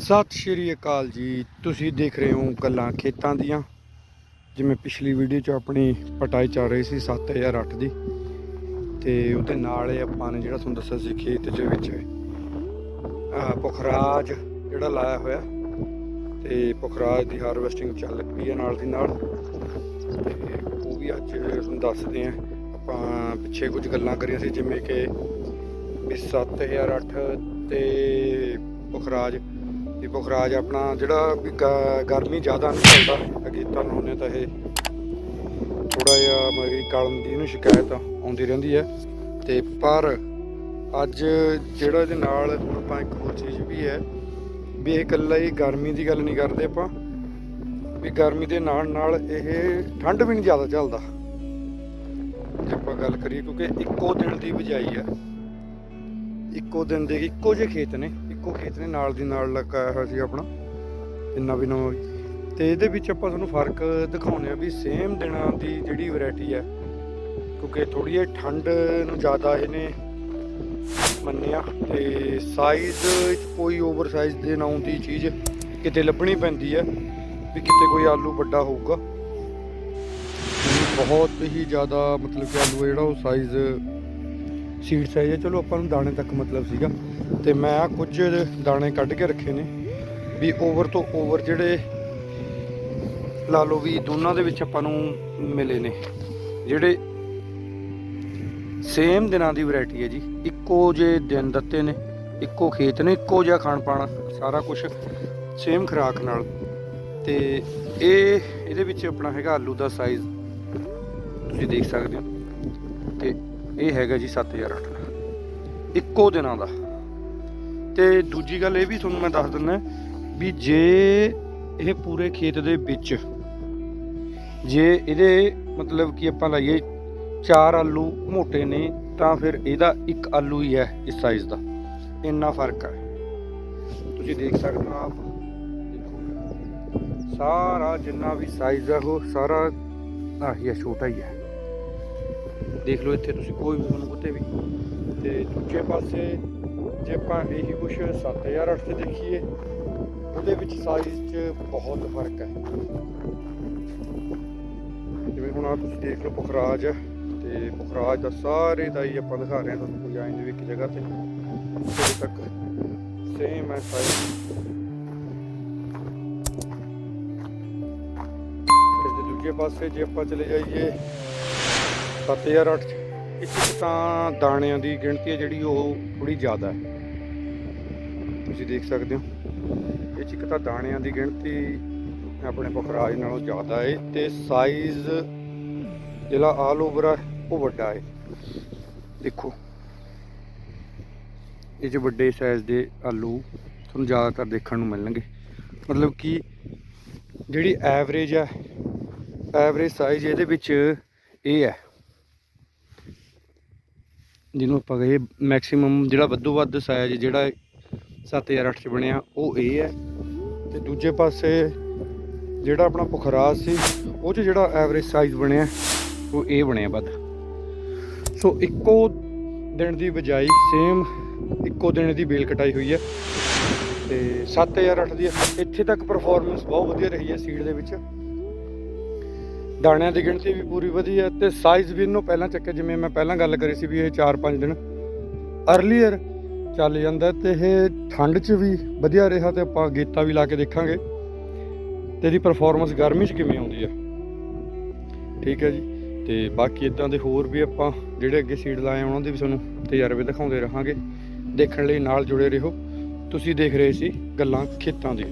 ਸਤਿ ਸ਼੍ਰੀ ਅਕਾਲ ਜੀ। ਤੁਸੀਂ ਦੇਖ ਰਹੇ ਹੋ ਗੱਲਾਂ ਖੇਤਾਂ ਦੀਆਂ। ਜਿਵੇਂ ਪਿਛਲੀ ਵੀਡੀਓ 'ਚ ਆਪਣੀ ਪਟਾਈ ਚੱਲ ਰਹੀ ਸੀ 7008 ਦੀ। ਤੇ ਉਹਦੇ ਨਾਲ ਹੀ ਆਪਾਂ ਨੇ ਜਿਹੜਾ ਤੁਹਾਨੂੰ ਦੱਸਿਆ ਸੀ ਖੇਤ ਦੇ ਵਿੱਚ ਪੁਖਰਾਜ ਜਿਹੜਾ ਲਾਇਆ ਹੋਇਆ। ਤੇ ਪੁਖਰਾਜ ਦੀ ਹਾਰਵੈਸਟਿੰਗ ਚੱਲ ਪਈ ਹੈ ਨਾਲ ਦੀ ਨਾਲ। ਤੇ ਉਹ ਵੀ ਅੱਜ ਤੁਹਾਨੂੰ ਦੱਸਦੇ ਆ ਆਪਾਂ ਪਿੱਛੇ ਕੁਝ ਗੱਲਾਂ ਕਰੀਆਂ ਸੀ, ਜਿਵੇਂ ਕਿ ਵੀ 7008 ਤੇ ਪੁਖਰਾਜ ਵੀ ਪੁਖਰਾਜ ਆਪਣਾ ਜਿਹੜਾ ਵੀ ਗਰਮੀ ਜ਼ਿਆਦਾ ਨਹੀਂ ਚੱਲਦਾ ਅੱਗੇ ਤੁਹਾਨੂੰ ਉਹਨੇ ਤਾਂ ਇਹ ਥੋੜਾ ਜਿਹਾ ਮੇਰੀ ਕਲਮ ਦੀ ਇਹਨੂੰ ਸ਼ਿਕਾਇਤ ਆਉਂਦੀ ਰਹਿੰਦੀ ਹੈ। ਤੇ ਪਰ ਅੱਜ ਜਿਹੜਾ ਇਹਦੇ ਨਾਲ ਆਪਾਂ ਇੱਕ ਹੋਰ ਚੀਜ਼ ਵੀ ਹੈ, ਵੀ ਇਹ ਇਕੱਲਾ ਹੀ ਗਰਮੀ ਦੀ ਗੱਲ ਨਹੀਂ ਕਰਦੇ ਆਪਾਂ, ਵੀ ਗਰਮੀ ਦੇ ਨਾਲ ਨਾਲ ਇਹ ਠੰਡ ਵੀ ਨਹੀਂ ਜ਼ਿਆਦਾ ਚੱਲਦਾ। ਜੇ ਆਪਾਂ ਗੱਲ ਕਰੀਏ ਕਿਉਂਕਿ ਇੱਕੋ ਦਿਨ ਦੀ ਬਿਜਾਈ ਹੈ। ਇੱਕੋ ਦਿਨ ਦੇ ਇੱਕੋ ਜਿਹੇ ਖੇਤ ਨੇ। ਇੱਕੋ ਖੇਤ ਨੇ ਨਾਲ ਦੀ ਨਾਲ ਲਗਾਇਆ ਹੋਇਆ ਸੀ ਆਪਣਾ, ਇੰਨਾ ਵੀ ਨਵਾਂ ਵੀ ਤੇ ਇਹਦੇ ਵਿੱਚ ਆਪਾਂ ਤੁਹਾਨੂੰ ਫ਼ਰਕ ਦਿਖਾਉਣੇ ਆ ਵੀ ਸੇਮ ਦਿਨਾਂ ਦੀ ਜਿਹੜੀ ਵੈਰਾਈਟੀ ਹੈ, ਕਿਉਂਕਿ ਥੋੜੀ ਜਿਹੀ ਠੰਡ ਨੂੰ ਜ਼ਿਆਦਾ ਇਹਨੇ ਮੰਨਿਆ ਤੇ ਸਾਈਜ਼ ਕੋਈ ਓਵਰ ਸਾਈਜ਼ ਦੇ ਨਾਉਂ ਦੀ ਚੀਜ਼ ਕਿਤੇ ਲੱਭਣੀ ਪੈਂਦੀ ਹੈ ਵੀ ਕਿਤੇ ਕੋਈ ਆਲੂ ਵੱਡਾ ਹੋਊਗਾ। ਬਹੁਤ ਹੀ ਜ਼ਿਆਦਾ ਮਤਲਬ ਕਿ ਆਲੂ ਹੈ ਜਿਹੜਾ ਉਹ ਸਾਈਜ਼ ਸੀਡ ਸਾਈਜ਼ ਹੈ। ਚਲੋ ਆਪਾਂ ਨੂੰ ਦਾਣੇ ਤੱਕ ਮਤਲਬ ਸੀਗਾ। ਤੇ ਮੈਂ ਆ ਕੁਝ ਦਾਣੇ ਕੱਢ ਕੇ ਰੱਖੇ ਨੇ ਵੀ ਓਵਰ ਤੋਂ ਓਵਰ ਜਿਹੜੇ ਲਾ ਲਓ ਵੀ ਦੋਨਾਂ ਦੇ ਵਿੱਚ ਆਪਾਂ ਨੂੰ ਮਿਲੇ ਨੇ। ਜਿਹੜੇ ਸੇਮ ਦਿਨਾਂ ਦੀ ਵੈਰਾਈਟੀ ਹੈ ਜੀ। ਇੱਕੋ ਜੇ ਦਿਨ ਦਿੱਤੇ ਨੇ, ਇੱਕੋ ਖੇਤ ਨੇ, ਇੱਕੋ ਜਿਹਾ ਖਾਣ ਪਾਣ, ਸਾਰਾ ਕੁਝ ਸੇਮ ਖੁਰਾਕ ਨਾਲ। ਤੇ ਇਹ, ਇਹਦੇ ਵਿੱਚ ਆਪਣਾ ਹੈਗਾ ਆਲੂ ਦਾ ਸਾਈਜ਼ ਤੁਸੀਂ ਦੇਖ ਸਕਦੇ ਹੋ। ਤੇ ਇਹ ਹੈਗਾ ਜੀ 7008 ਦਾ ਇੱਕੋ ਦਿਨਾਂ ਦਾ। ਤੇ ਦੂਜੀ ਗੱਲ ਇਹ ਵੀ ਤੁਹਾਨੂੰ ਮੈਂ ਦੱਸ ਦਿੰਦਾ ਵੀ ਜੇ ਇਹ ਪੂਰੇ ਖੇਤ ਦੇ ਵਿੱਚ, ਜੇ ਇਹਦੇ ਮਤਲਬ ਕਿ ਆਪਾਂ ਲਾਈਏ ਚਾਰ ਆਲੂ ਮੋਟੇ ਨੇ, ਤਾਂ ਫਿਰ ਇਹਦਾ ਇੱਕ ਆਲੂ ਹੀ ਹੈ ਇਸ ਸਾਈਜ਼ ਦਾ। ਇੰਨਾ ਫ਼ਰਕ ਹੈ। ਤੁਸੀਂ ਦੇਖ ਸਕਦੇ ਹੋ ਆਪ। ਸਾਰਾ ਜਿੰਨਾ ਵੀ ਸਾਈਜ਼ ਹੈ ਉਹ ਸਾਰਾ ਆਹੀ ਹੈ, ਛੋਟਾ ਹੀ ਹੈ। ਦੇਖ ਲਓ ਇੱਥੇ ਤੁਸੀਂ ਕੋਈ ਵੀ ਤੁਹਾਨੂੰ ਕੁੱਤੇ ਵੀ। ਤੇ ਦੂਜੇ ਪਾਸੇ ਜੇ ਆਪਾਂ ਇਹੀ ਕੁਛ 7008 ਤੇ ਦੇਖੀਏ, ਉਹਦੇ ਵਿੱਚ ਸਾਈਜ਼ 'ਚ ਬਹੁਤ ਫ਼ਰਕ ਹੈ। ਜਿਵੇਂ ਹੁਣ ਆ ਤੁਸੀਂ ਦੇਖ ਲਓ ਪੁਖਰਾਜ ਹੈ ਤੇ ਪੁਖਰਾਜ ਦਾ ਸਾਰੇ ਦਾ ਹੀ ਆਪਾਂ ਦਿਖਾ ਰਹੇ ਹਾਂ ਤੁਹਾਨੂੰ ਕੋਈ ਆਇਂ ਇੱਕ ਜਗ੍ਹਾ ਤੇ। ਇੱਥੇ ਤੱਕ ਸੇਮ ਹੈ ਸਾਈਜ਼ ਇਸ ਦੇ ਦੂਜੇ ਪਾਸੇ ਜੇ ਆਪਾਂ ਚਲੇ ਜਾਈਏ 7008 ਚ ਇਹ ਤਾਂ ਦਾਣਿਆਂ ਦੀ ਗਿਣਤੀ ਹੈ ਜਿਹੜੀ ਉਹ ਥੋੜੀ ਜ਼ਿਆਦਾ ਹੈ। ਤੁਸੀਂ ਦੇਖ ਸਕਦੇ ਹੋ। ਇਹ 'ਚ ਇੱਕ ਤਾਂ ਦਾਣਿਆਂ ਦੀ ਗਿਣਤੀ ਆਪਣੇ ਪੁਖਰਾਜ ਨਾਲੋਂ ਜ਼ਿਆਦਾ ਹੈ ਤੇ ਸਾਈਜ਼ ਜਿਹੜਾ ਆਲ ਓਵਰ ਹੈ, ਉਹ ਵੱਡਾ ਹੈ। ਦੇਖੋ। ਇਹ 'ਚ ਵੱਡੇ ਸਾਈਜ਼ ਦੇ ਆਲੂ ਤੁਹਾਨੂੰ ਜ਼ਿਆਦਾਤਰ ਦੇਖਣ ਨੂੰ ਮਿਲਣਗੇ। ਮਤਲਬ ਕਿ ਜਿਹੜੀ ਐਵਰੇਜ ਹੈ ਐਵਰੇਜ ਸਾਈਜ਼ ਇਹਦੇ ਵਿੱਚ ਇਹ ਹੈ। ਜਿਹਨੂੰ ਆਪਾਂ ਕਹੀਏ ਮੈਕਸਿਮਮ ਜਿਹੜਾ ਵੱਧੋ ਵੱਧ ਸਾਈਜ਼ ਜਿਹੜਾ 7008 ਚ ਬਣਿਆ, ਉਹ ਇਹ ਹੈ। ਤੇ ਦੂਜੇ ਪਾਸੇ ਜਿਹੜਾ ਆਪਣਾ ਪੁਖਰਾਜ ਸੀ, ਉਹ ਚ ਜਿਹੜਾ ਐਵਰੇਜ ਸਾਈਜ਼ ਬਣਿਆ, ਉਹ ਇਹ ਬਣਿਆ ਵੱਧ। ਸੋ ਇੱਕੋ ਦਿਨ ਦੀ ਬਜਾਈ ਸੇਮ ਇੱਕੋ ਦਿਨ ਦੀ ਬੇਲ ਕਟਾਈ ਹੋਈ ਹੈ। ਤੇ 7008 ਦੀ ਇੱਥੇ ਤੱਕ ਪਰਫਾਰਮੈਂਸ ਬਹੁਤ ਵਧੀਆ ਰਹੀ ਹੈ ਸੀਡ ਦੇ ਵਿੱਚ। ਦਾਣਿਆਂ ਦੀ ਗਿਣਤੀ ਵੀ ਪੂਰੀ ਵਧੀਆ ਤੇ ਸਾਈਜ਼ ਵੀ ਇਹਨੂੰ ਪਹਿਲਾਂ ਚੱਕਿਆ ਜਿਵੇਂ ਮੈਂ ਪਹਿਲਾਂ ਗੱਲ ਕਰੀ ਸੀ ਵੀ ਇਹ 4-5 ਦਿਨ ਅਰਲੀਅਰ ਚੱਲ ਜਾਂਦਾ ਤੇ ਇਹ ਠੰਡ 'ਚ ਵੀ ਵਧੀਆ ਰਿਹਾ ਤੇ ਆਪਾਂ ਗੀਤਾ ਵੀ ਲਾ ਕੇ ਦੇਖਾਂਗੇ। ਤੇ ਇਹਦੀ ਪਰਫਾਰਮੈਂਸ ਗਰਮੀ 'ਚ ਕਿਵੇਂ ਆਉਂਦੀ ਆ ਠੀਕ ਹੈ ਜੀ, ਤੇ ਬਾਕੀ ਇਦਾਂ ਦੇ ਹੋਰ ਵੀ ਆਪਾਂ ਜਿਹੜੇ ਅੱਗੇ ਸੀਡ ਲਾਏ ਉਹਨਾਂ ਦੇ ਵੀ ਤੁਹਾਨੂੰ ਤਜਰਬੇ ਦਿਖਾਉਂਦੇ ਰਹਾਂਗੇ। ਦੇਖਣ ਲਈ ਨਾਲ ਜੁੜੇ ਰਹੋ। ਤੁਸੀਂ ਦੇਖ ਰਹੇ ਸੀ ਗੱਲਾਂ ਖੇਤਾਂ ਦੀ